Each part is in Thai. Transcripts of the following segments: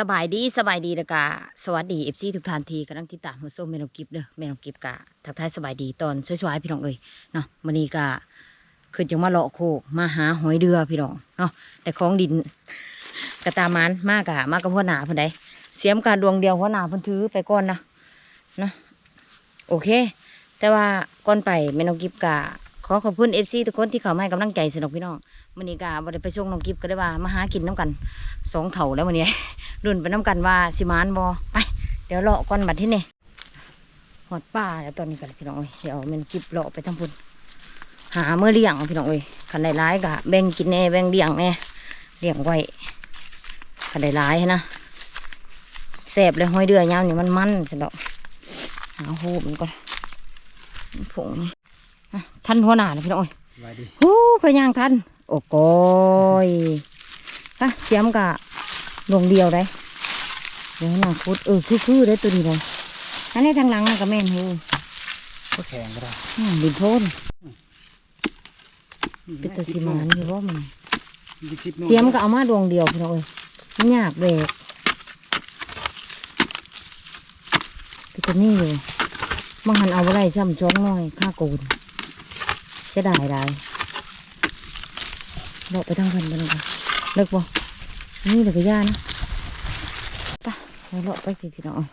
สบายดีสบายดีแล้วก็สวัสดีเอฟซีทุกท่านทีกำลังติดตามมาส้มเมนองกิฟเด้อเมนองกิฟกะทักทายสบายดีตอนสวยๆพี่น้องเอ้ยเนาะวันนี้ก็คือจังมาเลาะโคกมาหาหอยเดือพี่น้องเนาะแต่ของดินกระตามานมากอะมากกับหัวหนาเพิ่นใดเสียมการดวงเดียวหัวหนาเพิ่นถือไปก่อนนะเนาะโอเค แต่ว่าก่อนไปเมนองกิฟกะขอขอบคุณเอฟซีทุกคนที่เข้ามาให้กำลังใจสนุกพี่น้องวันนี้กะบ่ได้ไปส่วงน้องกิฟก็ได้ว่ามาหากินน้ำกันสองเถ่าแล้ววันนี้ รุ่นไปน้ำกันว่าสิมานบอไป เดี๋ยวเลาะก่อนบัดที่นี่หอดป่าแล้วตอนนี้กันพี่น้องเอ้ยเดี๋ยวแมันกิบเลาะไปทั้งพุ่นหาเมื่อเลี้ยงพี่น้องเอ้ยขันได้ร้ายกะแบ่งกินแน่แบ่งเลี้ยงแน่เลี้ยงไว้ขันได้ร้ายนะแสบเลยห้อยเดือยาวนี่มันมันสิดอกหาหูมันก่อนมันผงนี่อะท่านหัวหน้านะพี่น้องเอ้ยสบายดีฮู้พะยางทันโอ้โกยปะเสียมกะ ลงเดียวได้เดี๋ยวหนังคุดเออคือคือได้ตัวนี้เลยอันนี้ทางหลังน่ะก็แม่นฮูก็แข็งก็ได้อืมดินโพนเป็นตัวสีมานอยู่ว่ามันยี่สิบโลเสียมก็เอามาดวงเดียวพี่น้องเอ้ยมันยากเบกเป็นตัวนี้เลยบางหันเอาอะไรซ้ำจ้องหน่อยค่าโกนเสียดายได้เลาะไปทางพันไปเลยค่ะเลิกบ่ นี่เหลือกระยานะไปเลาะไปสิพี่น้องเอ้ย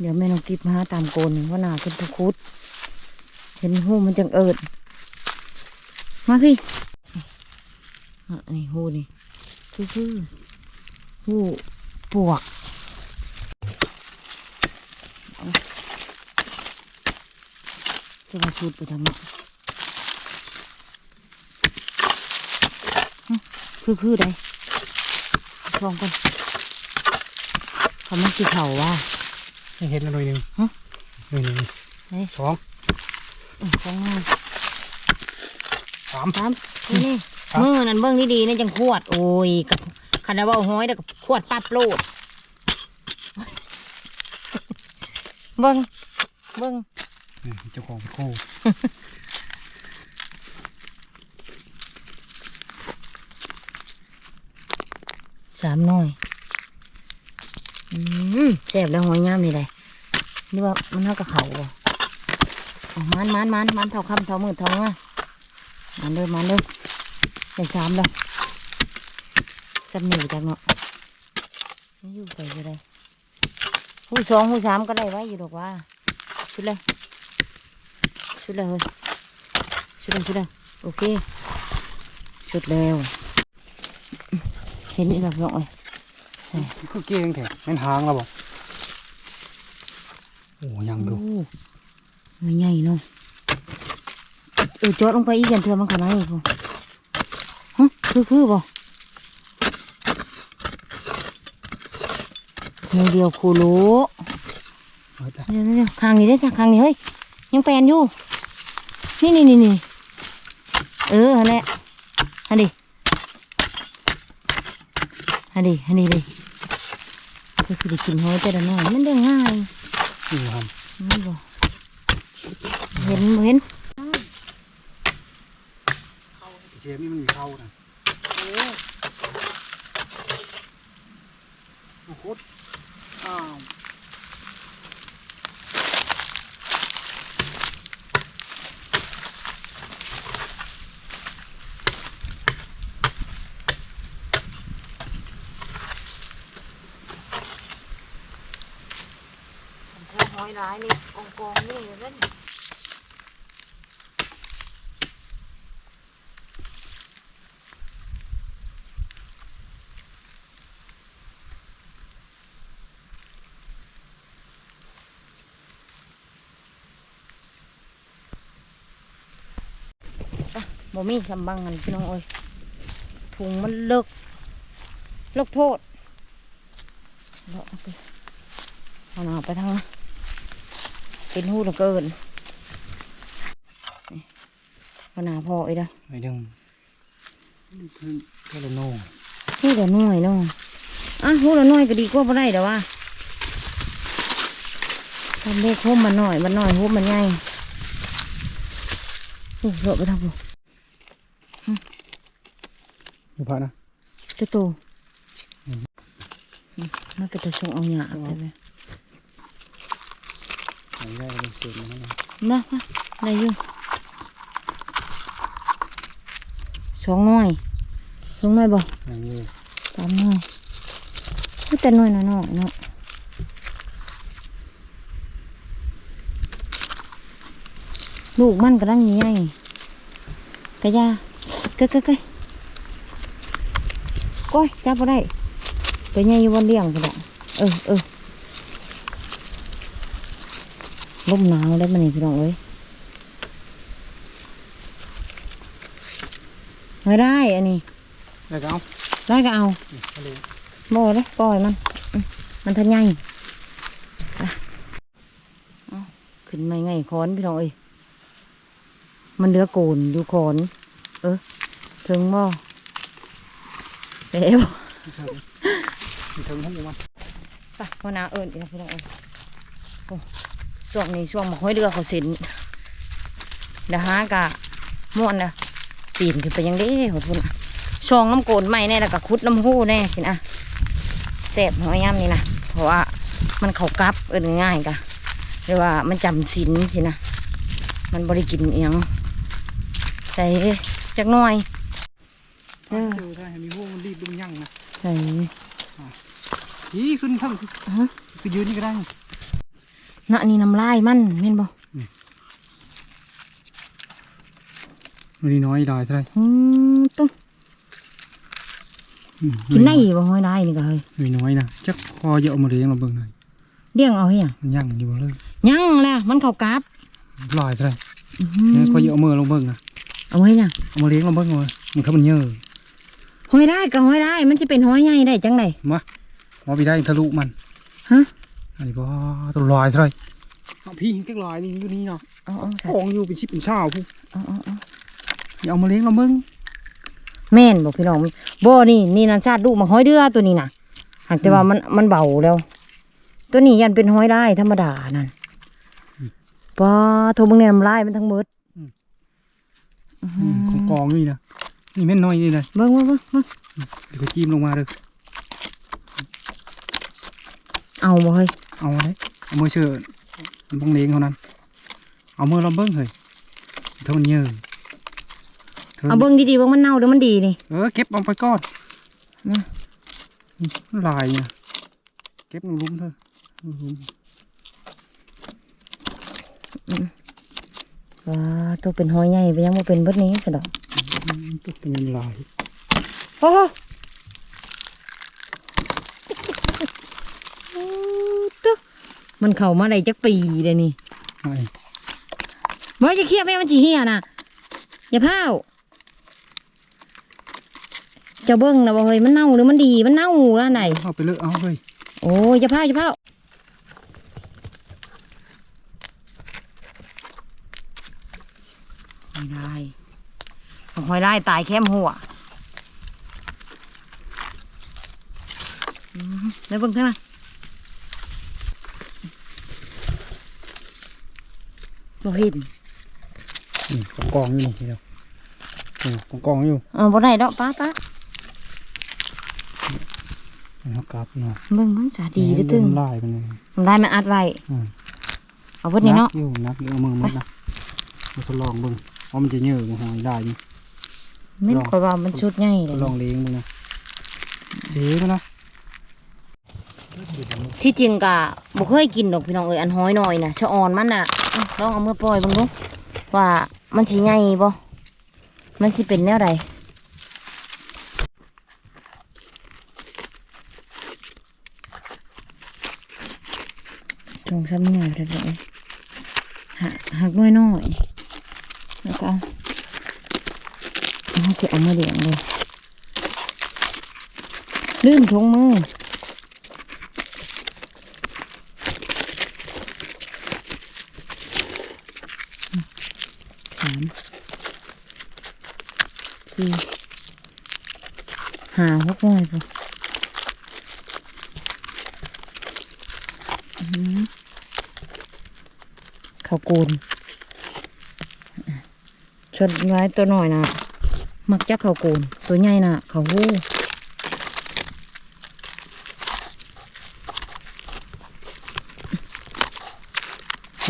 เดี๋ยวแม่น้องกิบมาตามโกนหนึ่งว่าหนาเป็นทุกคุด เห็นหูมันจังเอิด มาพี่อะนี่หูนี่คือคือหูปวกจะมาสูดไปทำไมคือคือใด ลองกันเขามันสีเข่าว่าให้เห็นหน่อยหนึ่งฮะหน่อยหนึ่งเฮ้ยสองอืมสองงานสามสามนี่นี่ครับมือนั่นเบิ้งนี่ดีๆนี่จังขวด โอ้ยกับคันว่าห้อยเด้อกับขวดปั๊บโลดเบิ้งเบิ้งนี่เจ้าของคู่ สามหน่อยอืมแซ่บแล้วหอยย่ามนี่เลยนี่ว่ามันเท่ากับเขาบ่เอมันมันมันมันเท่าคำเท่ามือเท่าเงามันเด้อมันเด้อใส่สามแล้วสับหนีจังเนาะไม่อยู่ไปจะได้หูสองหูสามก็ได้ไว้อยู่ดอกว่าชุดเลยชุดเลยเฮ้ยชุดเลยชุดเลยโอเคชุดแล้ว ห็นอีกแล้วพี่น้องเอ้ยคือเก่งแท้แม่นหางเราบอกโอ้ยังดูโอ้ไม่ใหญ่เนาะเออจอดลงไปอีกอย่างเถอะมันขนาดนี้พอฮะคือคือบ่มือเดียวคูโลเอาจ้ะเดี๋ยวเดี๋ยวข้างนี้ได้จ้ะข้างนี้เฮ้ยยังแปลนอยู่ นี่นี่นี่นี่เออฮันแหละฮันดิฮั นี้อันนี้เลยคือสิได้กินหอยแต่ละหน่อยมันได้ง่ายนี่ครับนี่บ่เห็นเห็นเชฟนี่มันมีเข้านะโอ้โห มอยร้ายนี่กองกองนี่เลยเว้นอะบ่มีสำบังหันพี่น้องเอ้ยถุงมันเลิกเลิกโพดเลาเอาไปเอาหนาไปทางนั้น เป็นหูเหลือเกินนี่เอาหนาพออีกแล้วหน่อยหนึ่งนี่คือแค่ละโน่หูละน้อยเนาะอะหูละน้อยก็ดีกว่าบ่ได้เดี๋ยวว่าทำเล็กหุ้มมันหน่อย มันหน่อยหุ้มมันใหญ่โอ้เลาะไปทางนู้นดูพระนะตัวโตมันเป็นตะชงเอาหยาบได้ไหมหาย ได้เลยเสียงมันนะมามาได้อยู่สองหน่อยสองหน่อยบ่หายเลยสามหน่อยอุ๊ยแต่หน่อยน้อยๆเนาะลูกมันกำลังใหญ่กะยาเก้ยเก้ยเก้ยก้อยจับบ่ได้ตัวใหญ่อยู่บนเลี้ยงพุ่นน่ะเออเออ ลมหนาวได้มันนี่พี่น้องเอ้ยไม่ได้อันนี้แล้วก็เอาได้ก็เอานี่ทะเลบ่เลยปล่อยมันอืมมันทันใหญ่อะเอาขึ้นไม่ไงคอนพี่น้องเอ้ยมันเหลือโกนอยู่คอน เออถึงบ่แล้วมีถึงหูมันไปพ่อนาเอิญอีกแล้วพี่น้องเอ้ยโอ้ ช่วงนี้ช่วงมาห้อยเดือเขาสินเดี๋ยวหากะม่วนนะปีนขึ้นไปยังเด้หัวพุ่นอะช่องน้ำโกนใหม่แน่แล้วก็คุดน้ำหู้แน่สินะแสบหัวย่ำนี่นะเพราะว่ามันเขากลับเอินง่ายๆกะหรือว่ามันจำศีลสินะมันบริกินเอียงใส่จักหน่อยเออได้มีหูมันรีบดูมันยั่งนะใส่ยี่ขึ้นทั้งฮะคือยืนนี่ก็ได้ น่ะนี่น้ำลายมันแม่นบ่มันนี่น้อยลายเท่าไหรอืมต้องอืมกินได้บ่ห้อยได้นี่ก็เฮ้ยมีน้อยนะจักคอเยอะมาเลี้ยงเราเบิ่งหน่อยเลี้ยงเอาเฮียงมันยั่งอยู่บ่เลยยังล่ะมันเขากราบลายเท่าไหรอื้อหือเนี่ยคอเยอะมือลงเบิ่งนะเอาไว้ยังเอามาเลี้ยงเราเบิ่งเลยมันเขามันเยอะห้อยได้ก็ห้อยได้ มันจะเป็นห้อยใหญ่ได้จังไดมาหมอไปได้ทะลุมันฮะ อันนี้บ่ตัวลายเท่าไหรเอาพี่เก็กลายนี่อยู่นี่เนาะเอาเอาใส่ของอยู่เป็นชิปเป็นเช้าพูเอาเอาเอาอย่าเอามาเลี้ยงเราเบิ่งแม่นบอกพี่น้องบ่นี่นี่นันชาติลูกมาห้อยเดือตัวนี้น่ะหากแต่ว่ามันมันเบาแล้ว ตัวนี้ยันเป็นห้อยได้ธรรมดานั่นป้าโทรมึงเนี่ยน้ำลายมันทั้งหมดอืมของกองนี่นะนี่แม่นน้อยนี่เลยเบิ่งเบิ่งเบิ่งเบิ่งเดี๋ยวก็จิ้มลงมาเลย เอาบ่เฮ้ยเอาเลยเอามือเชื่อมันต้องเลี้ยงเท่านั้นเอามือเราเบิ้งเฮ้ยเท่ามันเยอะเท่าเอาเบิ่งดีๆเบิ่งมันเน่าเดี๋ยวมันดีนี่เออเก็บเอาไปก่อนมานี่ลายเนี่ยเก็บมันลุ้มเถอะลุ้มว้าตัวเป็นห้อยใหญ่ไปยังบ่เป็นเบิดนี้ซะดอกตุ๊กเป็นเงินลายโอ้โหตุ๊ มันเข้ามาได้จักปีเลยนี่ไอ้บ่จะเครียดแม่มันสิเหียน่ะอย่าพาวเจะเบิ่งนะบ่เฮ้ยมันเน่าหรือมันดีมันเน่าแล้วไหนเอาไปเลือกเอาเฮ้ยโอ้ยอย่าพาวอย่าพาวไม่ได้หอยได้ตายแค่มหัวอืมเดี๋ยวเบิ่งขึ้นมา บ่เห็นนี่ของกองอยู่นี่เดียวนี่ของกองอยู่เออบ่ได้ดอกป้าป้าเอากลับเนาะเบิ่งมันสาดีเด้อตึงลายเป็นไงมันได้มาอัดไว้อืมเอาเบิดนี่เนาะกอยู่นักอยู่เอามือมัดนะมาทดลองเบิ่งว่ามันจะเยอะมันหอยได้นี่แม่นลองข่อยว่ามันชุดใหญ่เลทยดลองเลี้ยงมึงนะเลี้ยงมันนะที่จริงกะบ่เคยกินดอกพี่น้องเอ้ยอันห้อยหน่อยน่ะชะออนมันน่ะเอ้า ลองเอามือปล่อยบิ่งดูว่ามันสิใหญ่บ่มันสิเป็นแนวใดจงซ้ำหน่อยเด้อเด้อหักหักน้อยน้อยแล้วก็เอาเอาสิเอามาเลี้ยงเลยลืมถุงมือามสี่หาหกหน่วยพอข้าวโกนชดไว้ตัวหน่อยนะมักจะข้าวโกนตัวใหญ่นะข้าวหู้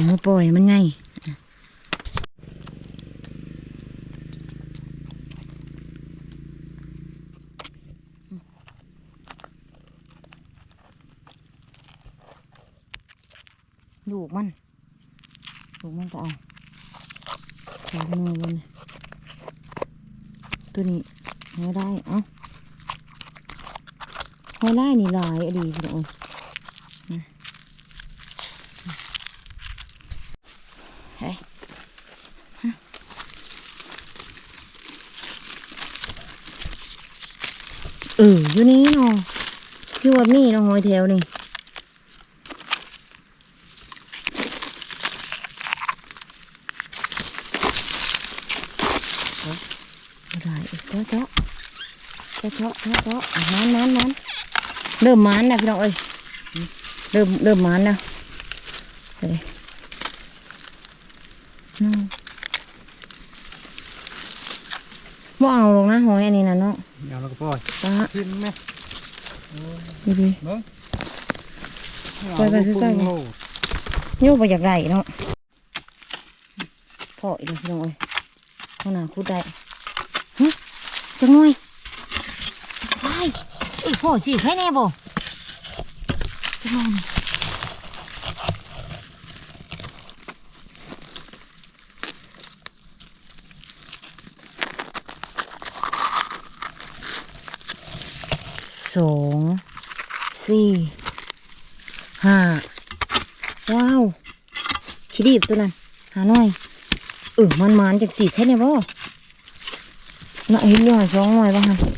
มาปล่อยมันไง ไม่ได้นี่ลายอดีพี่น้องเอ้ยเอออยู่นี่เนาะอยู่แบบนี้เนาะหอยแถวนี่ได้อีกเจาะเจาะเจาะเจาะเจาะเจาะอะมันมันมัน เริ่มมันนะพี่น้องเอ้ยเริ่มเริ่มมันแล้วเฮ้ยอืมบ่เอาหรอกนะหอยอันนี้นะเนาะเอาแล้วก็ปล่อยป้าทิมไหมดูดิเบิ้งปล่อยไปคือกันโอ้โยกไปจากไรเนาะพ่ออีกแล้วพี่น้องเอ้ยข้างหน้าคูดได้ฮึจังหน่อยไป เอ้ยพ่อสิใครแน่บ่จังหน่อยนี่สองสี่ห้าว้าวขี้ดีบตัวนั้นหาหน่อยเออมันมันจากสี่แค่เนี่ยบ่น่ะเห็นอยู่หาสองหน่อยบ้างฮะพุ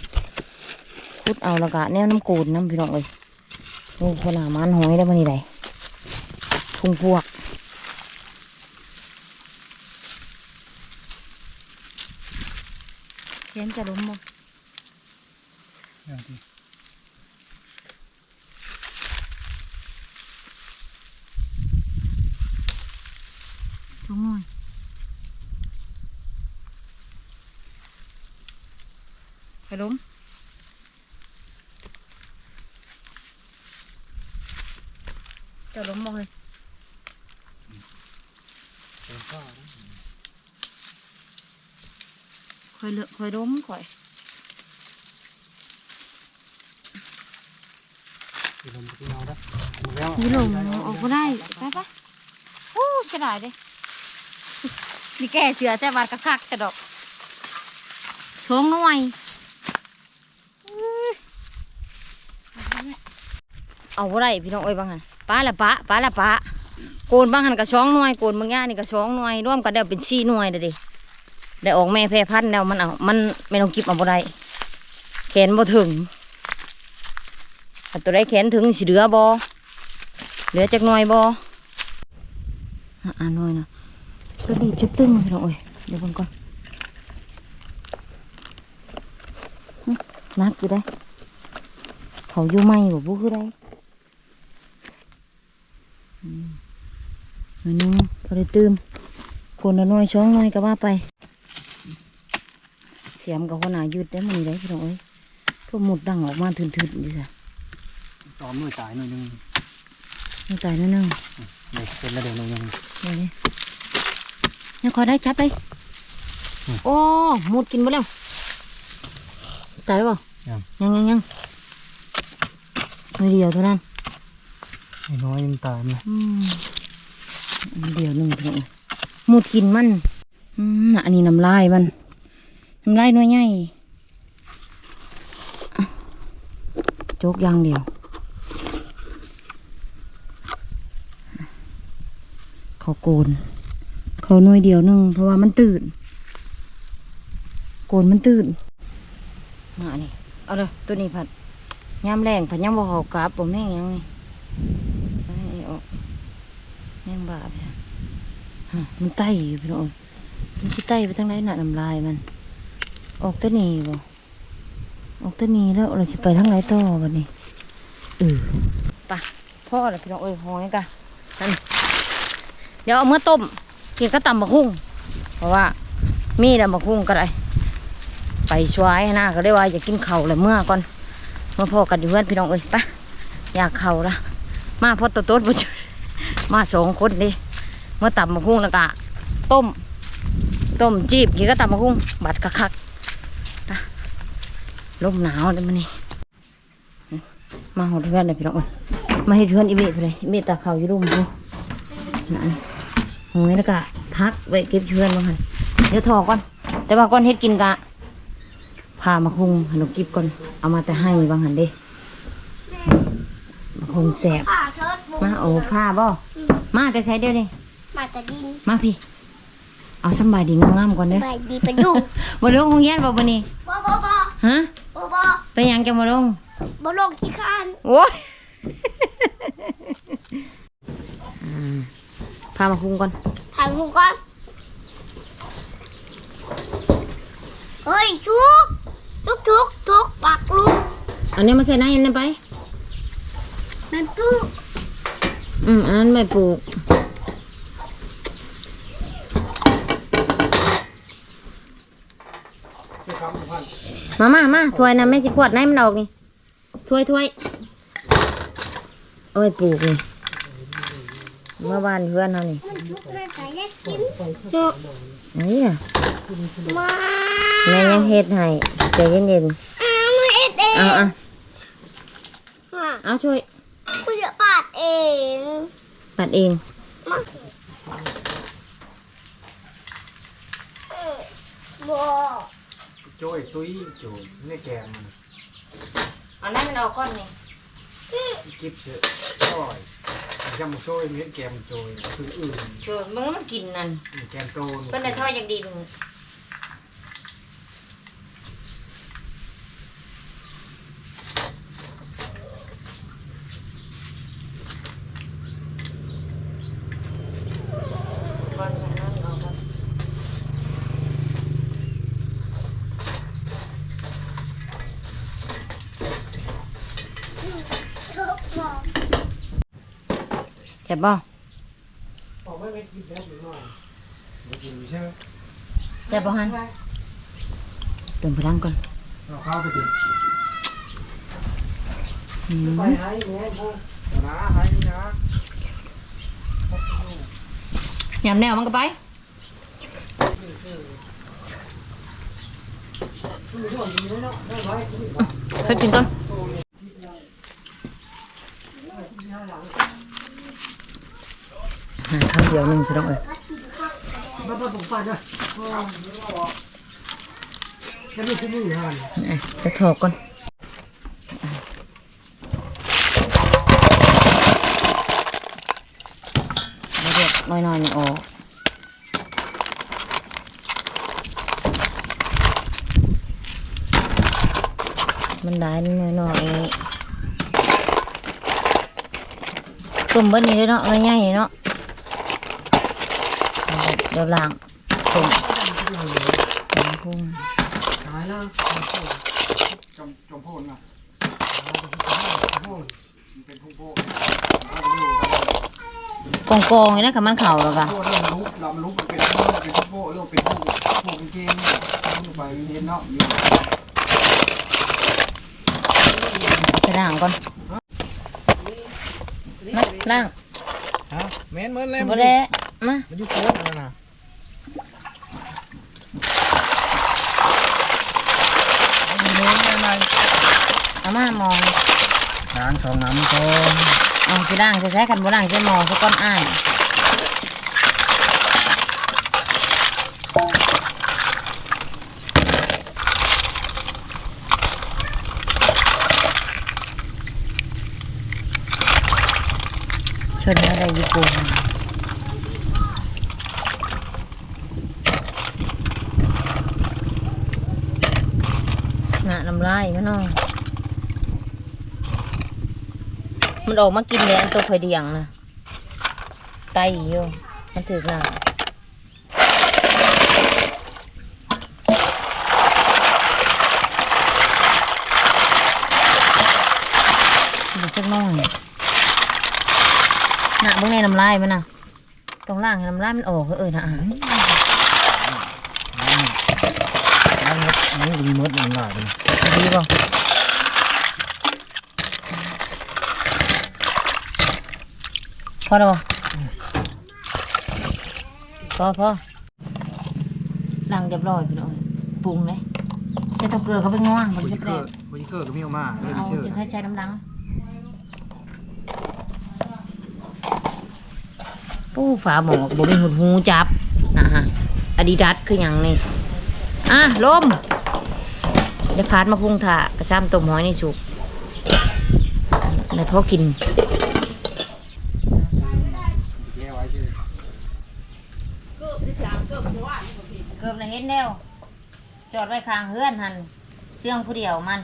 ดเอาและกะแนวน้ำกูดน้ำพี่น้องเอ้ยโอ้คนหามันหอยได้บ่นี่ไดพุงพวกเขียนจะล้มบ่อย่างที่สองหน่อยไปล้ม จะล้มบ่เลยเป็นข้าวนะคอยเลือกคอยล้มคอยที่ลมที่เอาได้หมดแล้วมีลมออกก็ได้ไปปะโอ้เสียดายเด้นี่แกเสือใจบาดกระคักจะดอกสองหน่วยอื้อเอาบ่ได้พี่น้องเอ้ยบางหัน ป้าละป้าป้าละป้าโกนบางหันกับสองหน่วยโกนบางย่านี่กับสองหน่วยร่วมกันเดี๋ยวเป็นสี่หน่วยเด้อดิได้ออกแม่แพร่พันธุ์แล้วมันเอามันไม่ต้องกิบเอาบ่ได้แขนบ่ถึงตัวได้แขนถึงสิเหลือบ่เหลือจักหน่อยบ่อะอ่าหน่อยนะจะดีจะตึงพี่น้องเอ้ยเดี๋ยวเบิ่งก่อนนักอยู่ได้เขาอยู่ไม่บ่บุคือได้ อืมอันนึงพอได้ตื่มคนละหน้อยช่องหน้อยก็ว่าไป เสียมกับคนหนายืดได้มันได้พี่น้องเอ้ยพวกหมุดดังออกมาถึนๆอยู่จ้ะต่อมือตายหน่อยหนึงไม่ตายแล้วนึงเด็กเป็นระเดี๋ยวหน่อยหนึงเดี๋ยวนี้ยังคอยได้ชัดไปอืมโอ้หมุดกินหมดแล้วตายแล้วเปล่ายังยังยังไม่เดียวเท่านั้นไอ้ น้อยมันตายมั้ยอืมอันเดียวหนึ่งเท่านั้นหมุดกินมันอืมน่ะอันนี้น้ำลายมันน้ำลายน้อยใหญ่อะโจกอยางเดียวเขาโกน เขาหน่วยเดียวหนึงเพราะว่ามันตื่น โกนมันตื่นมานี่เอาเลยตัวนี้ผัดยามแรงผัดยามบ่เขากราบบ่แม่งหยังนี่เอาให้ออกแม่งบาปเนี่ยฮะ มันไต่อยู่พี่น้องมันสิไต่ไปทางไหนน่ะน้ำลายมัน ออกตัวนี้บ่ออกตัวนี้แล้วเราสิไปทางไหนต่อบัดนี้เออไปะพ่อแล้วพี่น้องเอ้ยหอยกะนั่นเดี๋ยวเอามื่อต้มกินก็ตำบักหุ่งเพราะว่า มีแต่บักหุ่งก็ได้ไปช่วยนะก็ได้ว่าอยากกินเข่าเลยเมื่อก่อนเมื่อพ่อกันอยู่เพื่อนพี่น้องเอ้ยไปะอยากเข่าละมาพ่อตัวโต๊ดมาสองคนดิ เมื่อตับมะคุ้งแล้วก็ต้ม ต้มจีบกี่ก็ตับมะคุ้งบัดกะคักนะลมหนาวเลยมันนี่มาหอดเพื่อนเลยพี่น้องเอ้ยมาให้เพื่อนอีเมฆเลยอีเมฆตาเขาอยู่รุ่มดูนั่นหงยแล้วก็พักไว้เก็บเพื่อนมาให้เดี๋ยวถอก่อน แต่ว่าก่อนเฮ็ดกินกะพามาคุงขนมกิบก่อนเอามาแต่ให้บางหันเด้มาคุงแสบมาโอ้ผ้าบ่มาแต่ใช้เดียวนี่ มาแต่ดินมาพี่ เอาสำบายดีงามๆก่อนเด้อไปดีไปดูบ่ลงโรงเรียนบ่บัดนี้บ่บ่บ่ฮะบ่บ่ไปหยังจะมาลงบ่ลงขี้ข้านโอ้ยอืมพามาคุงก่อนทางหุงก่อนเฮ้ยชุกชุกชุกชุกปักลูกอันนี้มาใส่น้ำยันนนไป นั่นปุ๊อืมอันนั้นไม่ปลูก มามามาถ้วยนะแม่จิขวดไหนมันออกนี่ถ้วยถ้วยโอ้ยปลูกนี่เมื่อวานเพื่อนเขานี่มันชุกน่าจะได้กินเนาะนี่อะมาแม่ยังเฮ็ดให้ใจเย็นอ้าวมาเอ็ดเอๆงเอาเอาอะเอาช่วยกูจะปาดเองปัดเองมาเออบ่ โจ้ยตุ้ยโจ้ยนี่แกมมันเอานั้นมันออกก้อนนี่กิบเสือโอ้ยจำโจ้ยเม็ดแกมโจ้ยคืออื่นช่วยมึงมันกินนั่น แกมโตนเพิ่นได้ทอดอย่างดินก้อนนั้นออกก่อน ชุกบ่ แซ่บบ่บอกไม่ไม่กินแล้วหรือหน่อยไม่กินใช่ไหมแซ่บบ่ฮันเติมพลังก่อนเราเข้าไปดิอืมไปให้แม่พ่อนะให้นะยำแนวมันก็ไปเฮ้ยกินก่อนหาข้าว เดียวหนึ่งสิน้องเอ้ยมาต้นผมไปนะแค่ไม่คุ้มอยู่หันอะจะถอกก่อนเอาเด็ดน้อยๆนี่ออกมันได้น้อยๆตุ่มเบิ้นี่เลยเนาะง่ายๆเนาะ เอาเดี๋ยวล้างตุ่มล้างกุ้งหายแล้วจมจมโพนนะโพนเป็นพุ่งโพนกองกองๆนี่นะกับมันเข่าแล้วก็โพนเราลุกเราลุกเป็นพุ่งเป็นพุ่งโพนเราเป็นพุ่งพุ่งเกงเนี่ยพุ่งไปเรียนเนาะอยู่ไปล้างก่อนมาล้างฮะแม่นเหมือนแล้วบ่ได้มามันอยู่โพนนั่นน่ะเอาเนื้อแม่ไหม เอามามองล้างสองน้ำก่อนเอาสิล้างใช้ๆกันบ่ล้างใช้หมอซะก่อนอ้ายชนอะไรญี่ปุ่นน่ะน้ำลายมันเนาะ มันออกมากินเลยอันตัวข่อยเดียงนะไตอยู่มันถือหน้าดูจักหน้อยน่ะเบิ่งในน้ำลายมันน่ะตรงล่างให้น้ำลายมันออกเออนะอะมันมันมดมันหลายเลยดีบ่ พอแล้วบ่พอพอล้างเรียบร้อยพี่น้องปรุงเลยใส่เตาเกลือเขาเป็นง่วงโบมันจิจะเคแปลอร์กโบจิเคอร์ก็มีออกมาเลยเอาเชื่อจะให้ใช้น้ำลังปู้ฝาหมอกบ่มีหุดหูจับนะฮะอดีดัสคืออย่างนี้อะลมเดี๋ยวพาดมาพุงถ่ากระซ้ำต้มหอยในสุกแล้วพอกิน แก้ไว้ชื่อ เกือบเลยเห็นแล้ว จอดไว้ข้างเฮือนหันเชื่องผู้เดียวมัน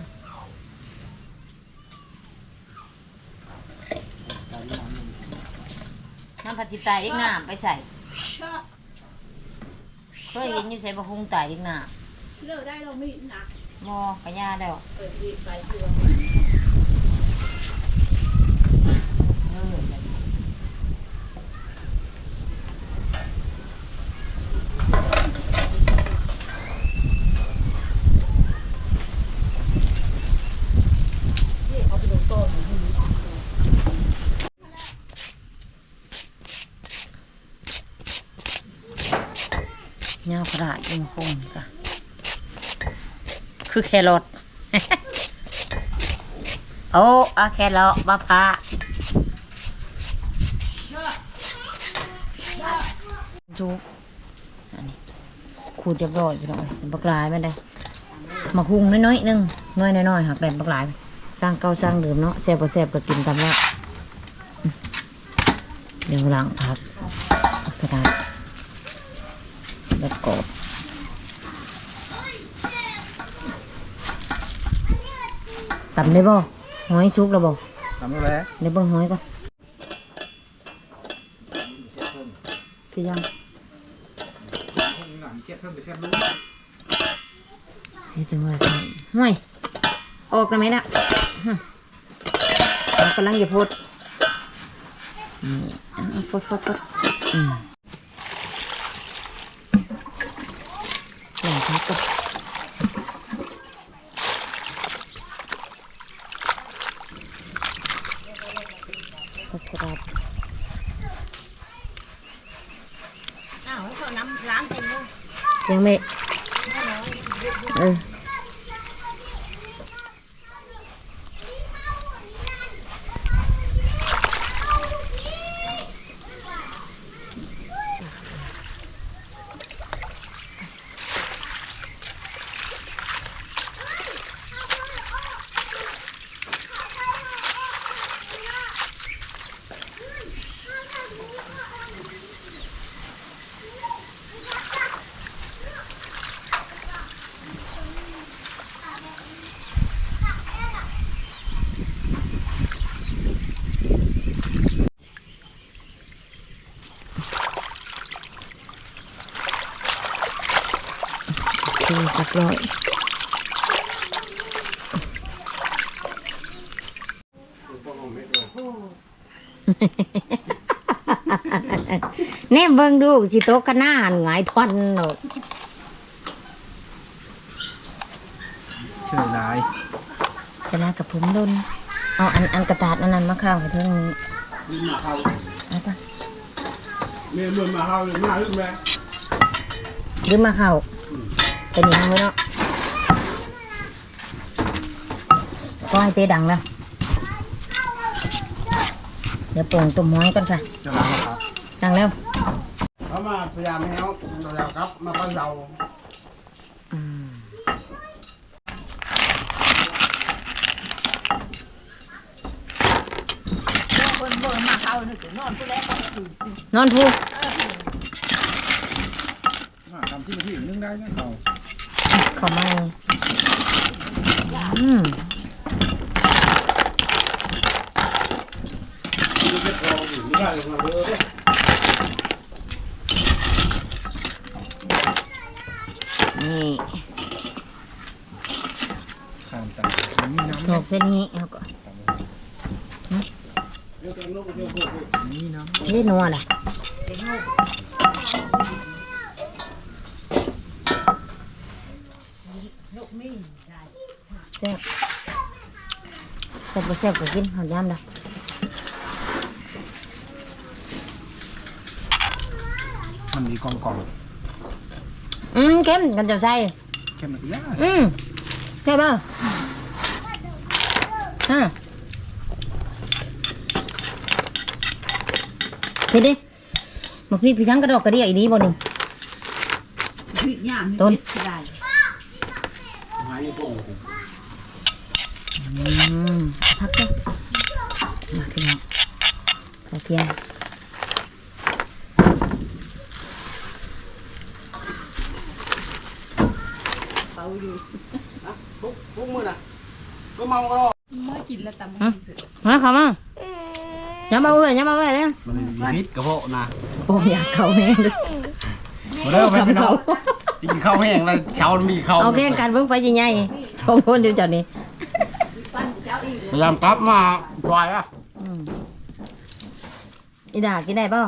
น้ำผัดจิบตายเด็กน้ำไปใส่เคยเห็นอยู่ใส่บะฮุงตายเด็กน้เลิกได้เราไม่หนักำมอกระยาแล้ว เปิดดีไปเพื่อเออเงากระดาษ ยิงคงค่ะ คือแครอทโอ้อาแครอทมะพร้าวจุกอันนี้ขูดเรียบร้อยพี่น้อยบักลายไม่ได้มาคุงน้อยๆนึงน้อยน้อยๆหักแดดบักหลาย สร้างเก่าสร้างเดิมเนาะแซ่บก็แซ่บก็กินตามล้วอืมเดี๋ยวหล้างผักเอาสลัดแล้วกรอบ ตำได้บ่หอยซุกแล้วบ่ทำแล้วเดี๋ยวเบิ่งหอยก่อนคือยังหลังเช็ดเพิ่มไปเช็ดลูกเฮ็ดจังว่าใส่ห้อยออกแล้วไหมน่ะหึเรากำลังจะพดนี่เอาฟดฟดฟดอืมหลังจากก็ก็สลัด อ้าวเขาน้ำ ล้างเต็มเลยยังไม่ เออเรียบร้อย แน่เบิ่งดูสิโตะขนาดหงายทอนเนาะเชื่อหลายจะลากับผมดนเอาอันอันกระตาดอันนั้นมาข้างไปเท่านี้นี่มาข้าเอาจ้ะเมียมันมาข้าวเลยมาหรือไงยืมมาข้าวจะหนีไว้เนาะก็ให้เตะดังแล้ว เดี๋ยวโป่งตุ่มห้อยกันค่ะจะล้างครับดังแล้วเขามาพยายามให้เขาเราครับ มาปั้นเราคนเบิ่งมาเขาหนึ่งนอนผู้แรกก็คือนอนพูทำที่มาที่นึ่งได้เนี่ยเขาเข้ามาอืม ที่เจ็บ คออยู่ไม่ได้ลงมาเลยนี่ข้ามตามีน้ถกเส้นนี้เอาก่อนเดี๋ยวกันลูกเดี๋ยวพวกำมีน้เล่นนัวล่ะแซ่บแซ่บบ่แซ่บก็กินหอมยำได้มั นมีกองกองอืมเข้มกันจะใส่เข้มแบบนี้อืมใช่ป่ะฮะเห็นดิมาพี่พี่ช้างกระดอกกระเดียอีนี้บ่นี่พริกย่างต้น ได้หายอยู่ตรงอืมพักเถอะมาพี่น้องกระเทีย มทุกทุกมื้อน่ะก็เมาก็รอไม่กินแล้วตำมาเข้ามาอย่ามาเว้ยอย่ามาเว้ยเนี่ยมันมีพิษกระเพาะนะโอ้อยากเข้าแม่งเลยมาเด้อไปพี่น้เขาองกินข้าวแห้งแล้วเช้ามีข้าวเอาแข่งกันเบิ่งไปใหญ่ๆชมคนอยู่เจ้านี่พยายามกลับมาปล่อยอะอืมอีดากินได้เปล่า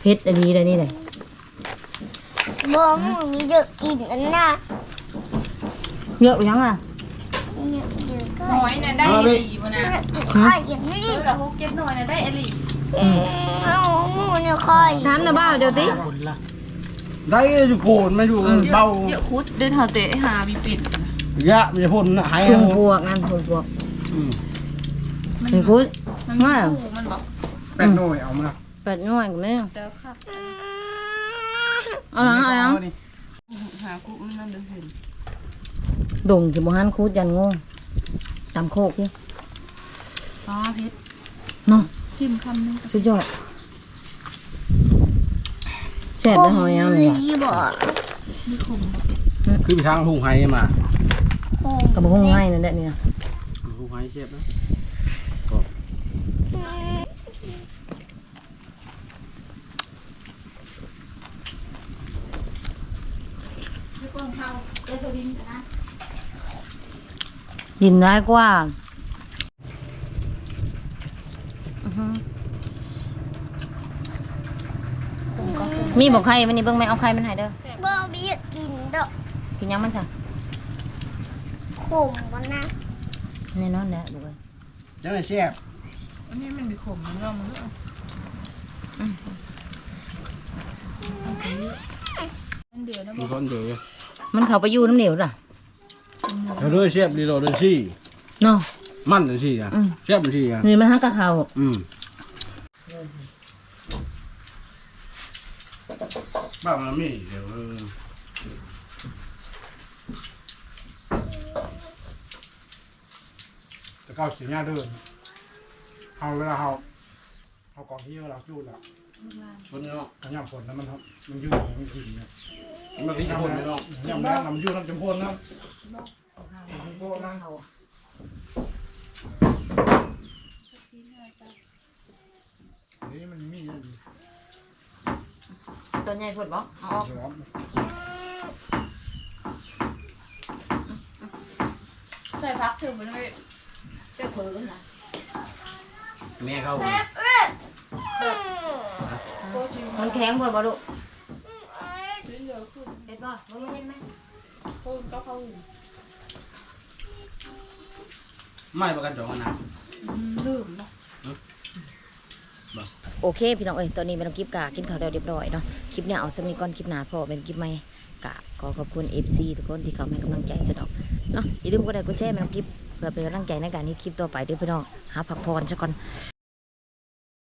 เผ็ดอันนี้เลยนี่เลย บอมึงมีเยอะกินอันน่ะเยอะหรือยังอะเยอะเยอะก็หอยน่ะได้อลีบ่นะติดไข่อย่างนี้เออละหกเก็บหน่อยน่ะได้อลีเอาหมูเนี่ยไข่ถามนะบ้าเดี๋ยวติได้อยู่โกนไม่อยู่เบาเยอะคุดเดินเฮาเตะหามีปิดเยอะมีพ่นหายถุงพวกนั่นถุงพวกอืมนี่คุดมันมีคู่มันบอกแป้งหน่อยเอามาเปิดหน่อยกันไหมแต่ครับ เอาหลังเอาหลังหาคู่มันนั่นเด้อเห็นดงจิบหันคุดยันงงตำโคกนี่อ๋อเพชรเนาะชิมคำนึงสุดยอดแซ่บเลยหอยยังเนี่ยลีบ่คือไปทางทุ่งไห้มาโคมกระบอกให้นั่นแหละเนี่ยทุ่งไห้เทียบนะ ยินได้กว่าอื้อหือมีบอกใครมันนี่เบิ่งไหมเอาใครมันใหายเด้อบ่มีเยอะกินดอกกินยังมันจ้ะขมมันนะแน่นอนแหละดูเลยจังได๋แซ่บอันนี้มันมีขมมันก็มันก็อันเดียวนะมีบอกคนเดียว มันเข้าไปอยู่น้ำเหนียวล่ะเดี๋ยวด้วยแซ่บดีโลด้วยซี่เนาะ มันจังซี่อะอืมแซ่บจังซี่อะนี่มันฮักกะเขาอืมบ้ามันมีเดี๋ยวเออจะก้าวสีหน้าเดินเอาเวลาเขาเขากองที่เราจูดแล้วคนเนาะ ขยำผลแล้วมันครับมันยืดมันกินเนี่ย มันกินผลเนาะยำแล้วมันยืดน้ำจมพลนะโบนะนี่มันมีอันนี้ตัวใหญ่พดบ่เอาออกเดี๋ยวใส่พักถึงไปเลยเจ้าเผือนะแม่เขามันแข็งพดบ่ลูก เยอะขึ้น เห็น บ่บ่เห็นไหมคู่ก็เข้าไม่ประกันจองกันนะลืมเนาะโอเค พี่น้องเอ้ยตอนนี้เป็นคลิปกะกินข้าวเดียวเรียบร้อยเนาะคลิปเนี้ยเอาสำนีก่อนคลิปหน้าพอเป็นคลิปใหม่กะขอขอบคุณ FC ทุกคนที่เข้ามาให้กำลังใจสะดอกเนาะอย่าลืมกดไลค์กดแชร์แม่น้องคลิปเพื่อเป็นกำลังใจในการที่คลิปต่อไปด้วยพี่น้องหาผักพรซะก่อน